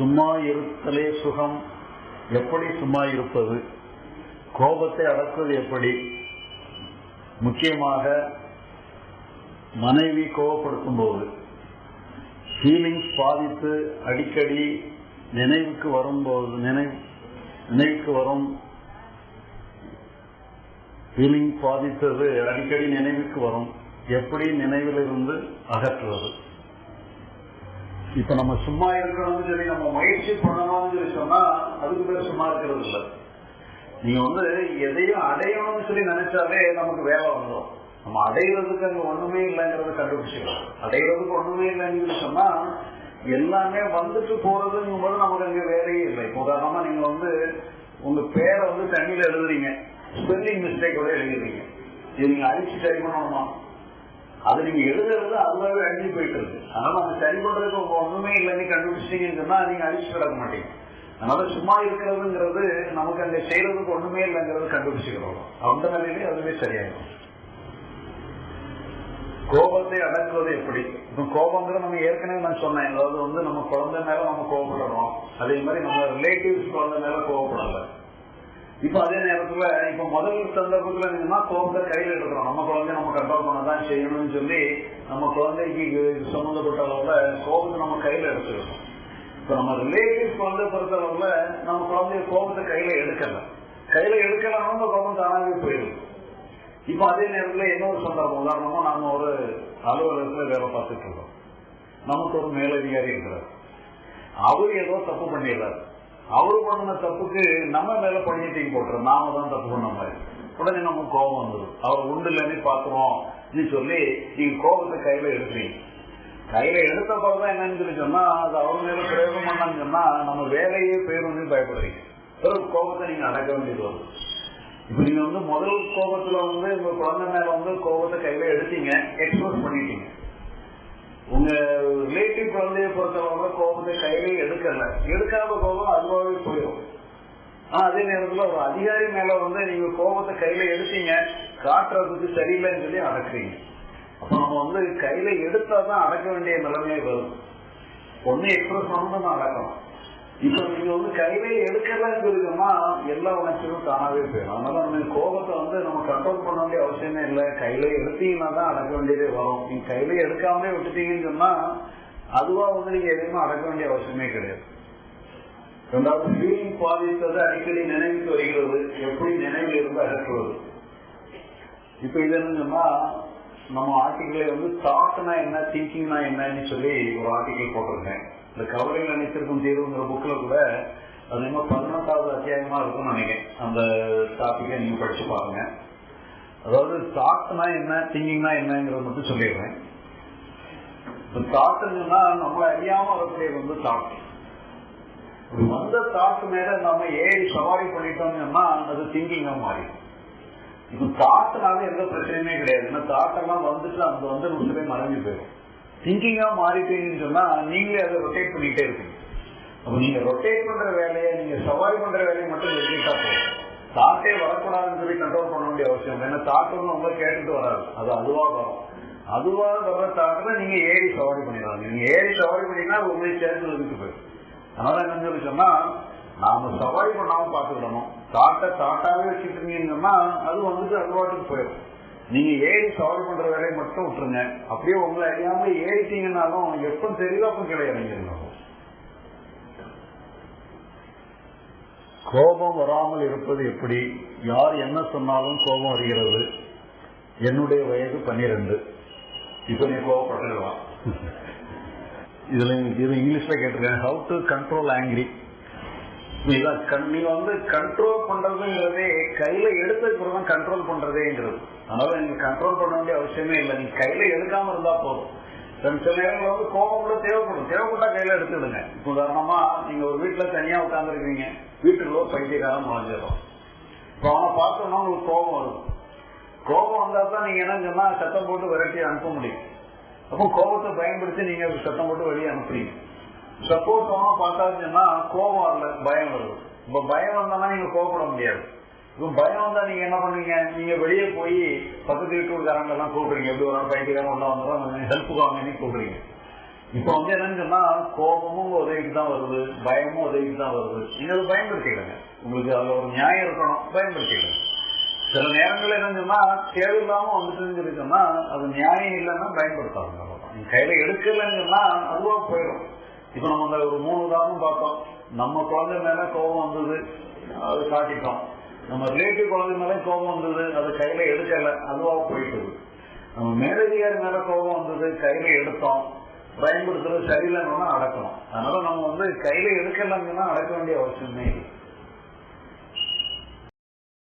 சும்மா இருத்தலே சுகம். எப்படி சும்மா இருப்பது? கோபத்தை அடக்குவது எப்படி? முக்கியமாக மனைவி கோபப்படுத்தும் போது ஃபீலிங்ஸ் பாதித்து அடிக்கடி நினைவுக்கு வரும்போது நினைவு நினைவுக்கு வரும் ஃபீலிங் பாதித்தது அடிக்கடி நினைவுக்கு வரும். எப்படி நினைவிலிருந்து அகற்றுவது? இப்ப நம்ம சும்மா இருக்கணும்னு சொல்லி நம்ம முயற்சி பண்ணணும்னு சொல்லி சொன்னா அதுக்கு பேர் சும்மா இருக்கிறது இல்லை. நீங்க வந்து எதையும் அடையணும்னு சொல்லி நினைச்சாலே நமக்கு வேலை வந்துடும் நம்ம அடையிறதுக்கு அங்க ஒண்ணுமே இல்லைங்கிறத கண்டுபிடிச்சிக்கலாம். அடையிறதுக்கு ஒண்ணுமே இல்லைன்னு சொல்லி சொன்னா எல்லாமே வந்துட்டு போறதுங்கும் போது நமக்கு அங்க வேலையே இல்லை. இப்போ உதாரணமா நீங்க வந்து உங்க பேரை வந்து தண்ணியில எழுதுறீங்க. ஸ்பெல்லிங் மிஸ்டேக்கோட எழுதுறீங்க இது நீங்க அழிச்சு சரி பண்ணணுமா? அது நீங்க எழுதுறது அதுவாகவே அழிஞ்சு போயிட்டு இருக்கு அதனால நம்ம சரி பண்றதுக்கு உங்க ஒண்ணுமே இல்லைன்னு கண்டுபிடிச்சிட்டீங்கன்னு சொன்னா நீங்க அழிச்சு கிடக்க மாட்டீங்க. அதனால சும்மா இருக்கிறதுங்கிறது நமக்கு அங்க செய்யறதுக்கு ஒண்ணுமே இல்லைங்கிறது கண்டுபிடிச்சுக்கிறோம். அந்த நிலையிலே அதுவே சரியாயிடும். கோபத்தை அடங்குவது எப்படி? இப்ப கோபங்கிறது நம்ம ஏற்கனவே நான் சொன்னேன். அதாவது வந்து நம்ம குழந்தை மேல நம்ம கோபப்படணும் அதே மாதிரி நம்ம ரிலேட்டிவ்ஸ் குழந்தை மேல கோபப்படல இப்ப அதே நேரத்துல இப்ப முதல் சந்தர்ப்பத்துல என்னன்னா கோபத்தை கையில எடுக்கிறோம் நம்ம குழந்தைய நம்ம கண்ட்ரோல் பண்ணதான் செய்யணும்னு சொல்லி நம்ம குழந்தைக்கு சம்பந்தப்பட்ட அளவுல கோபத்தை நம்ம கையில எடுத்துக்கிறோம் இப்ப நம்ம ரிலேட்டிவ் குழந்தை பொறுத்தளவுல நம்ம குழந்தைய கோபத்தை கையில எடுக்கல. கையில எடுக்கலாம் நம்ம கோபம் தானாவே போயிடும். இப்ப அதே நேரத்துல இன்னொரு சந்தர்ப்பம். உதாரணமா நம்ம ஒரு அலுவலகத்துல வேலை பார்த்துட்டு இருக்கோம். நமக்கு ஒரு மேலதிகாரி இருக்கிறார். அவர் ஏதோ தப்பு பண்ணிடுறாரு. அவரு பண்ண தப்புக்கு நம்ம மேல பணியை போட்டுறோம். நாம தான் தப்பு பண்ண மாதிரி. உடனே நமக்கு கோபம் வந்துடும் அவர் உண்டு இல்லைன்னு பாக்குறோம் சொல்லி நீங்க கோபத்தை கையில எடுக்கிறீங்க. கையில எடுத்த பிறகுதான் என்னன்னு சொல்லி சொன்னா அது அவர் மேல பிரயோகம் பண்ணான்னு சொன்னா நம்ம வேலையே போயிடும் பயப்படுறீங்க. ஒரு கோபத்தை நீங்க அடக்க வேண்டியது வரும். இப்ப நீங்க வந்து முதல் கோபத்துல வந்து உங்க குழந்தை மேல வந்து கோபத்தை கையில எடுத்தீங்க எக்ஸ்பிரஸ் பண்ணிட்டீங்க. உங்க ரிலேட்டிவ் குழந்தைய பொறுத்தவரை கோபத்தை கையில எடுக்கல. எடுக்காத கோபம் அதே நேரத்துல ஒரு அதிகாரி மேல வந்து நீங்க கோபத்தை கையில எடுத்தீங்க காட்டுறதுக்கு சரியில்லைன்னு சொல்லி அடக்குறீங்க. அப்ப நம்ம வந்து கையில எடுத்தாதான் அடக்க வேண்டிய நிலைமை வரும். ஒண்ணு எக்ஸ்பிரஸ் பண்ணணும் தான் அடக்கணும் இப்ப நீங்க வந்து கையிலே எடுக்கலன்னு சொல்லிக்கோமா எல்லா உணர்ச்சியும் தானாவே போயிடும். அதனால நம்ம கோபத்தை வந்து நம்ம கண்ட்ரோல் பண்ண வேண்டிய அவசியமே இல்லை. கையில எடுத்தீங்கன்னா தான் அடக்க வேண்டியதே வரும். நீங்க கையில எடுக்காமலே விட்டுட்டீங்கன்னு சொன்னா அதுவா வந்து நீங்க எதையுமே அடக்க வேண்டிய அவசியமே கிடையாது. ரெண்டாவது ஃபீலிங் பாதித்தது அடிக்கடி நினைவுக்கு வருகிறது. எப்படி நினைவில் இருந்து அகற்றுவது? இப்ப இது என்ன சொன்னா நம்ம ஆர்டிகிளை வந்து தாட்னா என்ன திங்கிங்னா என்னன்னு சொல்லி ஒரு ஆர்டிகிள் போட்டிருக்கேன். இந்த கவலைகள் நினைச்சிருக்கும் தீர்வுங்கிற புக்ல கூட அது என்ன பதினெட்டாவது அத்தியாயமா இருக்கும்னு நினைக்கிறேன். அந்த டாபிக்கை நீங்க படிச்சு பாருங்க. அதாவது தாட்னா என்ன திங்கிங்னா என்னங்கிறத மட்டும் சொல்லிடுறேன். தாட்டுன்னா நம்ம அறியாம வரக்கூடியது வந்து தாட்டு வந்த தாட்டு மேல நம்ம ஏறி சவாரி பண்ணிட்டோம்னா அது திங்கிங்கா மாறிடும். இது தாட்டுனால எந்த பிரச்சனையுமே கிடையாது. ஏன்னா தாட்டெல்லாம் வந்துட்டு அந்த வந்து நிமிஷமே மறைஞ்சு போயிடும். திங்கிங்கா மாறிட்டீங்கன்னு சொன்னா நீங்களே அதை ரொட்டேட் பண்ணிட்டே இருக்கீங்க அப்ப நீங்க ரொட்டேட் பண்ற வேலையை நீங்க சவாரி பண்ற வேலையை மட்டும் எழுதிட்டா போதும். தாட்டே வரக்கூடாதுன்னு சொல்லி கண்ட்ரோல் பண்ண வேண்டிய அவசியம் ஏன்னா தாட்டு வந்து உங்களை கேட்டுட்டு வராது. அது அதுவா வரும். அதுவா வர தாட்டுல நீங்க ஏறி சவாரி பண்ணிடுறாங்க நீங்க ஏறி சவாரி பண்ணீங்கன்னா உங்களை சேர்ந்து இருக்கு போயிடும். அதனால என்ன சொல்லி சொன்னா நாம சவாரி பண்ணாம பாத்துக்கணும் தாட்டை தாட்டாவே வச்சுட்டீங்கன்னா அது வந்துட்டு அதுவாட்டுக்கு போயிடும். நீங்க ஏறி சவாரி பண்ற வேலையை மட்டும் விட்டுருங்க. அப்படியே உங்களை அறியாம ஏறிட்டீங்கன்னாலும் எப்ப தெரியுதோ அப்ப கீழே இறங்கிருங்க கோபம் வராமல் இருப்பது எப்படி? யார் என்ன சொன்னாலும் கோபம் வருகிறது. என்னுடைய வயது பன்னிரெண்டு. இப்ப நீ கோபப்பட்டுக்கலாம் இதுல இது இங்கிலீஷ்ல கேட்டிருக்கேன் ஹவு டு கண்ட்ரோல் ஆங்கிரி நீங்க வந்து கண்ட்ரோல் பண்றதுங்கிறதே கையில எடுத்ததுக்கு தான் கண்ட்ரோல் பண்றதேங்கிறது. அதனால நீங்க கண்ட்ரோல் பண்ண வேண்டிய அவசியமே இல்லை. நீங்க கையில எடுக்காம இருந்தா போதும். சில நேரங்கள் வந்து கோபம் கூட தேவைப்படும். தேவைப்பட்டா கையில எடுத்துடுங்க. இப்போ உதாரணமா நீங்க ஒரு வீட்டுல தனியா உட்காந்துருக்கீங்க வீட்டுக்குள்ள ஒரு பைத்தியக்காரன் முளைஞ்சிடும். இப்போ அவனை பார்த்தோம்னா உங்களுக்கு கோபம் வரும். கோபம் வந்தா தான் நீங்க என்ன சொன்னா சத்தம் போட்டு விரட்டி அனுப்ப முடியும். அப்போ கோபத்தை பயன்படுத்தி நீங்க சத்தம் போட்டு வெளியே அனுப்புறீங்க. சப்போஸ் அவன் பார்த்தாச்சுன்னா கோபம் வரல பயம் வருது. இப்ப பயம் வந்தானா நீங்க கோபப்பட முடியாது. இப்ப பயம் வந்தா நீங்க என்ன பண்ணுவீங்க? நீங்க வெளியே போய் பக்கத்து வீட்டுக்காரங்க எல்லாம் கூப்பிடுறீங்க. எப்படி ஒரு பைத்தியக்காரன் ஒன்றா வந்துடும் ஹெல்ப்புக்கு வாங்கன்னு கூப்பிடுறீங்க. இப்ப வந்து என்னன்னு சொன்னா கோபமும் உதவிக்கு தான் வருது பயமும் உதவிக்கு தான் வருது. நீங்க அதை பயன்படுத்திடுங்க உங்களுக்கு அதுல ஒரு நியாயம் இருக்கணும் பயன்படுத்திடுங்க சில நேரங்கள் என்னங்கன்னா தேவையில்லாம வந்துட்டு சொல்லி அது நியாயம் இல்லைன்னா பயன்படுத்தாதுங்க நீங்க கையில எடுக்கலைங்கன்னா அதுவா போயிடும். இப்ப நம்ம அந்த ஒரு மூணு உதாரணம் பார்த்தோம். நம்ம குழந்தை மேல கோபம் வந்தது அது காட்டிட்டோம். நம்ம ரிலேட்டிவ் குழந்தை மேல கோபம் வந்தது அது கையில எடுக்கல அதுவா போயிட்டு நம்ம மேலதிகாரி மேல கோபம் வந்தது கையில எடுத்தோம். பயன்படுத்துறது சரியில்லைன்னா அடக்கணும். அதனால நம்ம வந்து கையில எடுக்கலைங்கன்னா அடக்க வேண்டிய அவசியமே இல்லை.